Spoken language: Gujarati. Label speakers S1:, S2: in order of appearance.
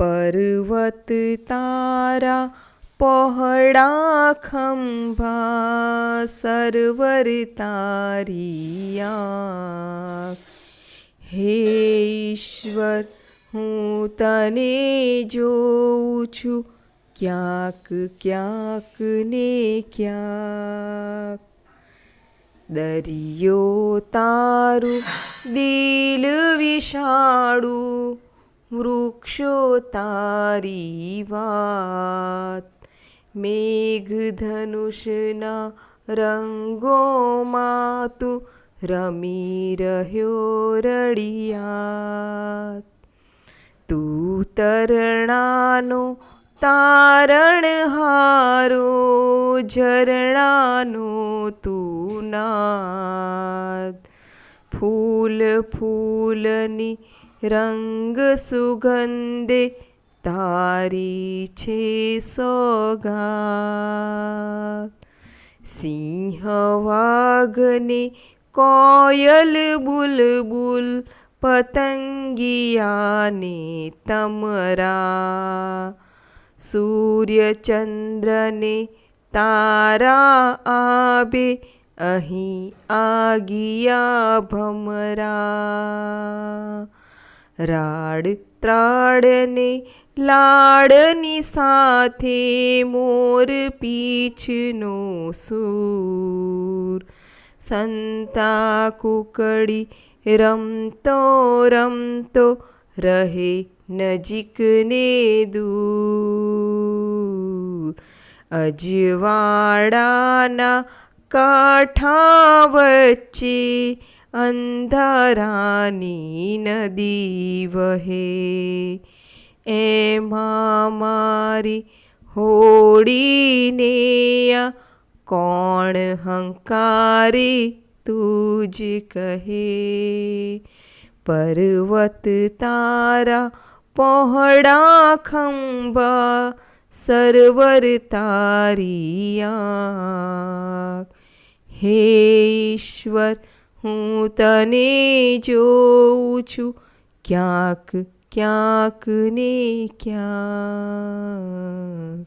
S1: પર્વત તારા પહોળા ખંભા સરવર તારિયા હે ઈશ્વર, હું તને જોઉં છું ક્યાંક ક્યાંક ને ક્યાંક. દરિયો તારું દિલ વિશાળું વૃક્ષો તારી વાત મેઘધનુષના રંગોમાં તું રમી રહ્યો રળિયા તું તરણાનો તારણ હારો ઝરણાનો તું નાદ ફૂલ ફૂલની રંગ સુગંધે તારી છે સોગા સિંહ વાઘને કોયલ બુલબુલ પતંગિયાને તમરા સૂર્યચંદ્રને તારા આબે અહીં આગિયા ભમરા રાડ ત્રાડને લાડની સાથે મોર પીછનો સૂર. સંતા કુકડી રમતો રમતો રહે નજીક ને દૂર. અજવાડાના કાંઠા વચ્ચે અંધારાની નદી વહે. એમાં મારી હોડીને કોણ હંકારી તું જ કહે. પર્વત તારા પહોળા ખંભા, સરવર તારી આંખ. હે ઈશ્વર હું તને જોઉં છું. ક્યાંક ક્યાંક ને ક્યાંક.